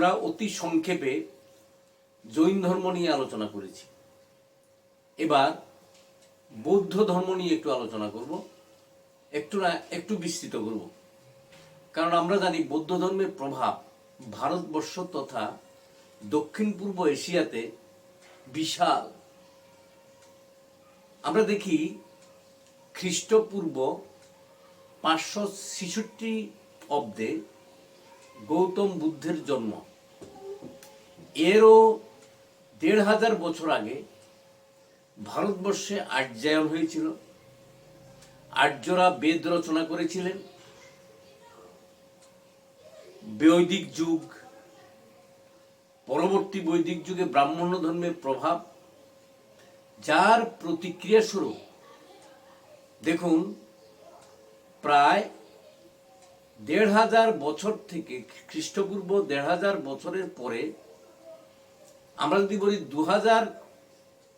আমরা অতি সংক্ষেপে জৈন ধর্ম নিয়ে আলোচনা করেছি। এবার বৌদ্ধ ধর্ম নিয়ে একটু আলোচনা করব, একটু না, একটু বিস্তৃত করব। কারণ আমরা জানি বৌদ্ধ ধর্মের প্রভাব ভারতবর্ষ তথা দক্ষিণ পূর্ব এশিয়াতে বিশাল। আমরা দেখি খ্রিস্টপূর্ব পাঁচশো ছেষট্টি অব্দে গৌতম বুদ্ধের জন্ম। এরও দেড় হাজার বছর আগে ভারতবর্ষে আর্যায়ন হয়েছিল। আর্যরা বেদ রচনা করেছিলেন। বৈদিক যুগ, পরবর্তী বৈদিক যুগে ব্রাহ্মণ্য ধর্মের প্রভাব, যার প্রতিক্রিয়া স্বরূপ, দেখুন, প্রায় দেড় হাজার বছর থেকে খ্রিস্টপূর্ব দেড় হাজার বছরের পরে আমরা যদি বলি দু হাজার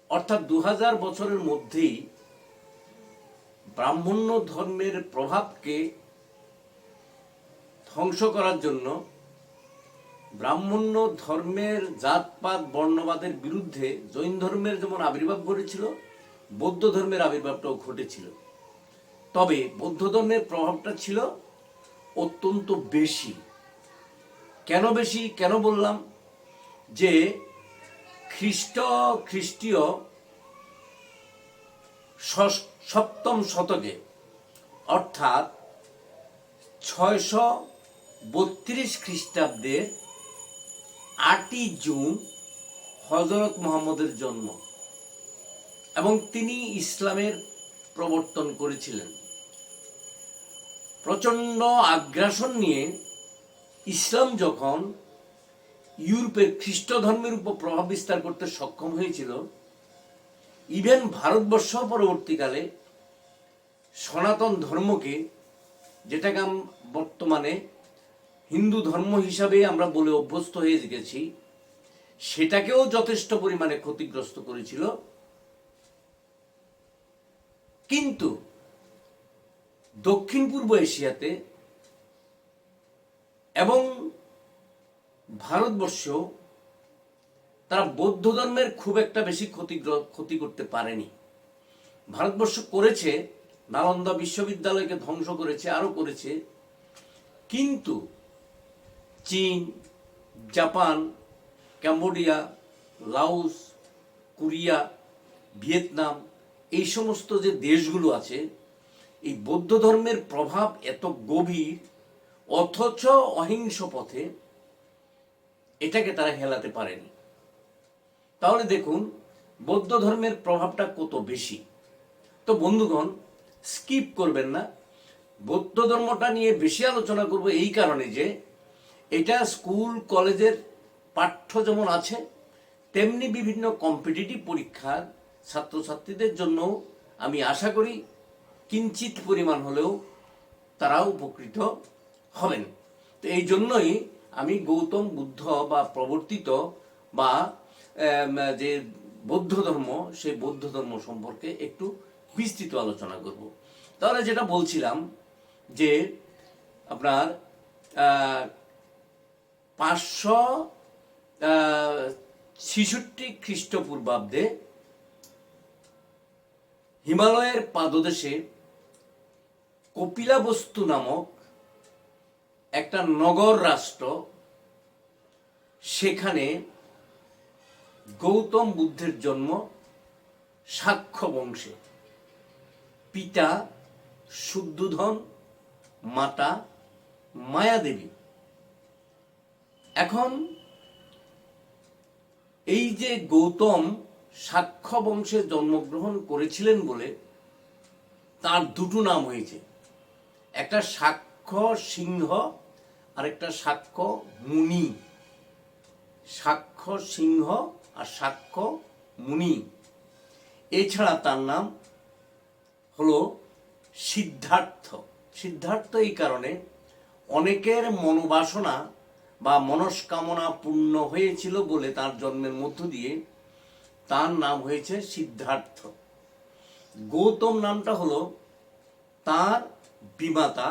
অর্থাৎ দু হাজার বছরের মধ্যেই ব্রাহ্মণ্য ধর্মের প্রভাবকে ধ্বংস করার জন্য ব্রাহ্মণ্য ধর্মের জাতপাত, বর্ণবাদের বিরুদ্ধে জৈন ধর্মের যেমন আবির্ভাব ঘটেছিল, বৌদ্ধ ধর্মের আবির্ভাবটাও ঘটেছিল। তবে বৌদ্ধ ধর্মের প্রভাবটা ছিল অত্যন্ত বেশি। কেন বেশি? কেন বললাম? যে খ্রিস্ট খ্রিস্টীয় সপ্তম শতকে, অর্থাৎ ছয়শো বত্রিশ খ্রিস্টাব্দের আটই জুন হজরত মোহাম্মদের জন্ম এবং তিনি ইসলামের প্রবর্তন করেছিলেন। প্রচণ্ড আগ্রাসন নিয়ে ইসলাম যখন ইউরোপের খ্রিস্ট ধর্মের উপর প্রভাব বিস্তার করতে সক্ষম হয়েছিল ইভেন ভারতবর্ষ পরবর্তীকালে সনাতন ধর্মকে, যেটাকে বর্তমানে হিন্দু ধর্ম হিসাবে আমরা বলে অভ্যস্ত হয়ে গেছি, সেটাকেও যথেষ্ট পরিমাণে ক্ষতিগ্রস্ত করেছিল। কিন্তু দক্ষিণ পূর্ব এশিয়াতে এবং ভারতবর্ষ তারা বৌদ্ধ ধর্মের খুব একটা বেশি ক্ষতিগ্র ক্ষতি করতে পারেনি। ভারতবর্ষ করেছে, নালন্দা বিশ্ববিদ্যালয়কে ধ্বংস করেছে আরও করেছে। কিন্তু চীন, Japan, Cambodia Laos Korea, Vietnam এই সমস্ত যে দেশগুলো আছে, এই বৌদ্ধ ধর্মের প্রভাব এত গভীর, অথচ অহিংস পথে এটাকে তারা হেলাতে পারেনি। তাহলে দেখুন, বৌদ্ধ ধর্মের প্রভাবটা কত বেশি। তো বন্ধুগণ স্কিপ করবেন না। বৌদ্ধ ধর্মটা নিয়ে বেশি আলোচনা করব এই কারণে যে, এটা স্কুল, কলেজের পাঠ্য যেমন আছে, তেমনি বিভিন্ন কম্পিটিটিভ পরীক্ষার ছাত্রছাত্রীদের জন্য আমি আশা করি কিঞ্চিত পরিমাণ হলেও তারাও উপকৃত হবেন। তো এই জন্যই আমি গৌতম বুদ্ধ বা প্রবর্তিত বা যে বৌদ্ধ ধর্ম সেই বৌদ্ধ ধর্ম সম্পর্কে একটু বিস্তৃত আলোচনা করব। তাহলে যেটা বলছিলাম যে আপনার পাঁচশো ছিষট্টি খ্রিস্টপূর্বাব্দে হিমালয়ের পাদদেশে কপিলাবস্তু নামক একটা নগর রাষ্ট্র, সেখানে গৌতম বুদ্ধের জন্ম সাক্ষ্য বংশে। পিতা শুদ্ধধন, মাতা মায়াদেবী। এখন এই যে গৌতম সাক্ষ্য বংশে জন্মগ্রহণ করেছিলেন বলে তার দুটো নাম হয়েছে। একটা সাক্ষ্য সিংহ আর একটা সাক্ষ্য মুনি। সাক্ষ্য সিংহ আর সাক্ষ্য মুনি। এছাড়া তার নাম হলো সিদ্ধার্থ। সিদ্ধার্থ এই কারণে অনেকের মনোবাসনা বা মনস্কামনা পূর্ণ হয়েছিল বলে তার জন্মের মধ্য দিয়ে তার নাম হয়েছে সিদ্ধার্থ। গৌতম নামটা হলো তার বিমাতা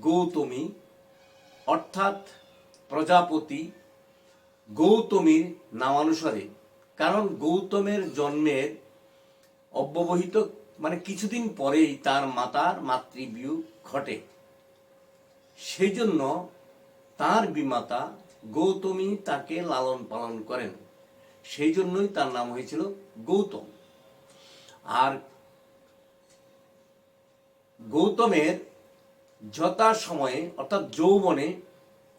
গৌতমী। অর্থাৎ প্রজাপতি গৌতমীর নামানুসারে। কারণ গৌতমের জন্মের অব্যবহিত মানে কিছুদিন পরেই তার মাতার মাতৃবিয়োগ ঘটে। সেই জন্য তার বিমাতা গৌতমী তাকে লালন পালন করেন। সেই জন্যই তার নাম হয়েছিল গৌতম। আর গৌতমের যথা সময়ে অর্থাৎ যৌবনে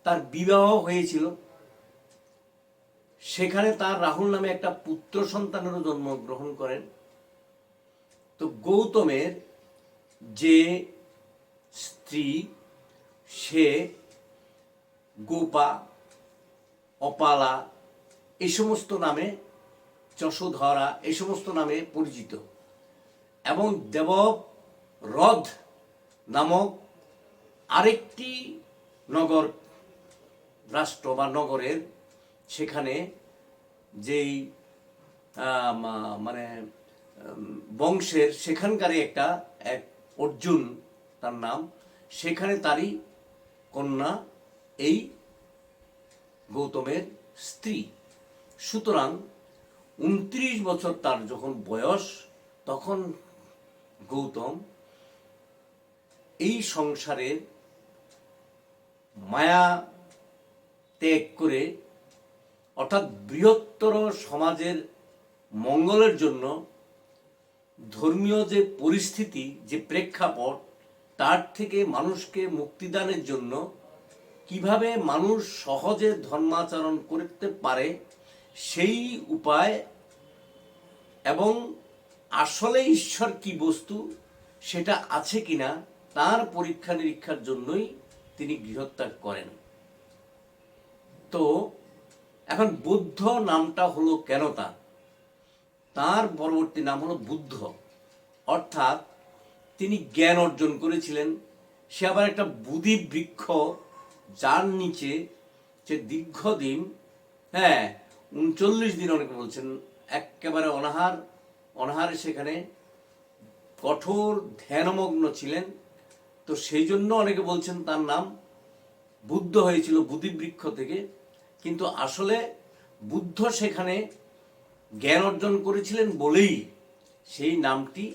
তার বিবাহ হয়েছিল। সেখানে তার রাহুল নামে একটা পুত্র সন্তানেরও জন্মগ্রহণ করেন। তো গৌতমের যে স্ত্রী, সে গোপা, অপালা এই সমস্ত নামে যশোধরা এই সমস্ত নামে পরিচিত। এবং দেবরথ নামক আরেকটি নগর রাষ্ট্র বা নগরের, সেখানে যেই মানে বংশের, সেখানকারই একটা, এক অর্জুন তার নাম, সেখানে তারই কন্যা এই গৌতমের স্ত্রী। সুতরাং উনত্রিশ বছর তার যখন বয়স, তখন গৌতম এই সংসারের মায়া ত্যাগ করে, অর্থাৎ বৃহত্তর সমাজের মঙ্গলের জন্য ধর্মীয় যে পরিস্থিতি, যে প্রেক্ষাপট, তার থেকে মানুষকে মুক্তিদানের জন্য কীভাবে মানুষ সহজে ধর্মাচরণ করতে পারে, সেই উপায় এবং আসলে ঈশ্বর কি বস্তু, সেটা আছে কিনা, তার পরীক্ষা নিরীক্ষার জন্যই তিনি গৃহত্যাগ করেন। তো এখন বুদ্ধ নামটা হলো কেন তার তার পরবর্তী নাম হলো বুদ্ধ। অর্থাৎ তিনি জ্ঞান অর্জন করেছিলেন। সে আবার একটা বুধি বৃক্ষ যার নিচে যে দীর্ঘদিন হ্যাঁ উনচল্লিশ দিন অনেকে বলছেন, একেবারে অনাহার, অনাহারে সেখানে কঠোর ধ্যানমগ্ন ছিলেন। তো সেই জন্য অনেকে বলছেন তার নাম বুদ্ধ হয়েছিল বুদ্ধিবৃক্ষ থেকে। কিন্তু আসলে বুদ্ধ সেখানে জ্ঞান অর্জন করেছিলেন বলেই সেই নামটি,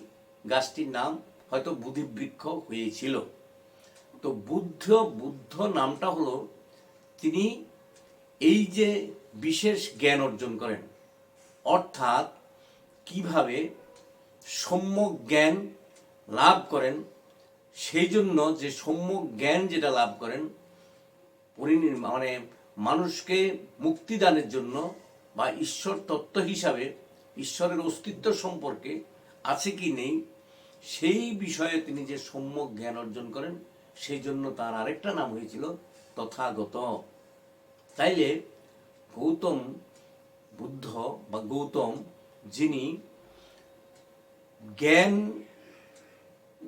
গাছটির নাম হয়তো বুদ্ধিবৃক্ষ হয়েছিল। তো বুদ্ধ বুদ্ধ নামটা হলো তিনি এই যে বিশেষ জ্ঞান অর্জন করেন, অর্থাৎ কীভাবে সম্যক জ্ঞান লাভ করেন সেই জন্য যে সম্যক জ্ঞান যেটা লাভ করেন মানে মানুষকে মুক্তিদানের জন্য বা ঈশ্বর তত্ত্ব হিসাবে, ঈশ্বরের অস্তিত্ব সম্পর্কে আছে কি নেই, সেই বিষয়ে তিনি যে সম্যক জ্ঞান অর্জন করেন, সেই জন্য তার আরেকটা নাম হয়েছিল তথাগত। তাইলে গৌতম বুদ্ধ বা গৌতম, যিনি জ্ঞান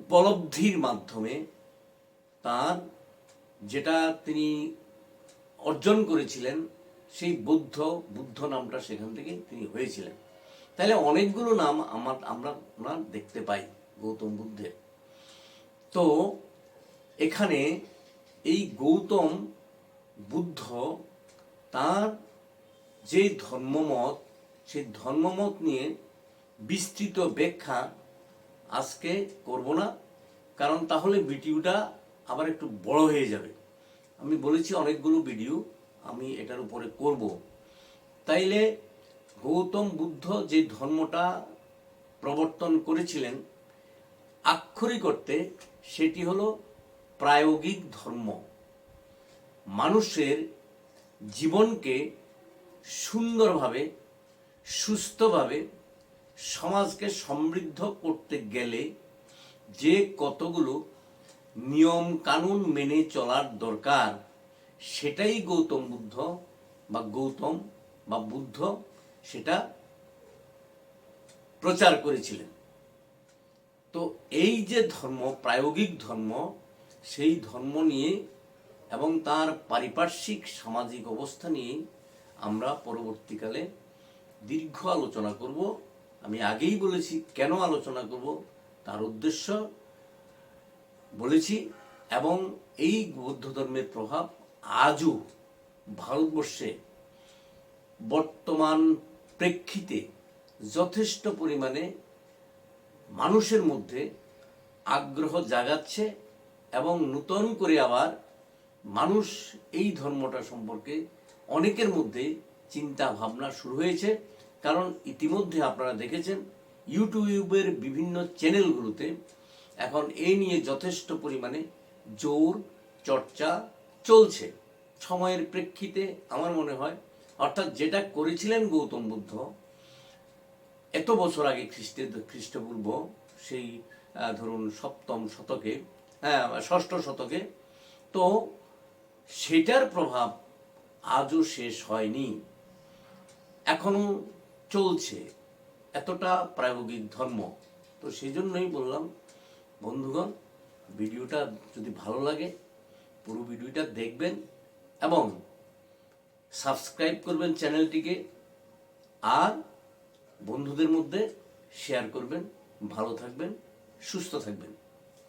উপলব্ধির মাধ্যমে তার যেটা তিনি অর্জন করেছিলেন, সেই বুদ্ধ বুদ্ধ নামটা সেখান থেকে তিনি হয়েছিলেন। তাহলে অনেকগুলো নাম আমার, আমরা ওনার দেখতে পাই, গৌতম বুদ্ধের। তো এখানে এই গৌতম বুদ্ধ তার যে ধর্মমত, সেই ধর্মমত নিয়ে বিস্তৃত ব্যাখ্যা আজকে করব না, কারণ তাহলে ভিডিওটা আবার একটু বড় হয়ে যাবে। আমি বলেছি অনেকগুলো ভিডিও আমি এটার উপরে করব। তাইলে গৌতম বুদ্ধ যে ধর্মটা প্রবর্তন করেছিলেন আক্ষরিক অর্থে সেটি হলো প্রায়োগিক ধর্ম। মানুষের জীবনকে সুন্দরভাবে, সুস্থভাবে সমাজকে সমৃদ্ধ করতে গেলে যে কতগুলো নিয়ম কানুন মেনে চলার দরকার, সেটাই গৌতম বুদ্ধ বা গৌতম বা বুদ্ধ সেটা প্রচার করেছিলেন। তো এই যে ধর্ম, প্রায়োগিক ধর্ম, সেই ধর্ম নিয়ে এবং তার পারিপার্শ্বিক সামাজিক অবস্থা নিয়ে আমরা পরবর্তীকালে দীর্ঘ আলোচনা করব। আমি আগেই বলেছি, কেন আলোচনা করব? তার উদ্দেশ্য বলেছি, এবং এই বৌদ্ধ ধর্মের প্রভাব আজও ভারতবর্ষে বর্তমান প্রেক্ষিতে যথেষ্ট পরিমাণে মানুষের মধ্যে আগ্রহ জাগাচ্ছে এবং নূতন করে আবার মানুষ এই ধর্মটা সম্পর্কে অনেকের মধ্যে চিন্তা ভাবনা শুরু হয়েছে। কারণ ইতিমধ্যে আপনারা দেখেছেন ইউটিউবের বিভিন্ন চ্যানেলগুলোতে এখন এই নিয়ে যথেষ্ট পরিমাণে জোর চর্চা চলছে। সময়ের প্রেক্ষিতে আমার মনে হয়, অর্থাৎ যেটা করেছিলেন গৌতম বুদ্ধ, এত বছর আগে খ্রিস্টে, খ্রিস্টপূর্ব সেই ধরুন সপ্তম শতকে হ্যাঁ ষষ্ঠ শতকে, তো সেটার প্রভাব আজও শেষ হয়নি। এখনও চলছে, এতটা প্রায়োগিক ধর্ম। তো সেই জন্যই বললাম, বন্ধুগণ, ভিডিওটা যদি ভালো লাগে, পুরো ভিডিওটা দেখবেন এবং সাবস্ক্রাইব করবেন চ্যানেলটিকে আর বন্ধুদের মধ্যে শেয়ার করবেন। ভালো থাকবেন, সুস্থ থাকবেন।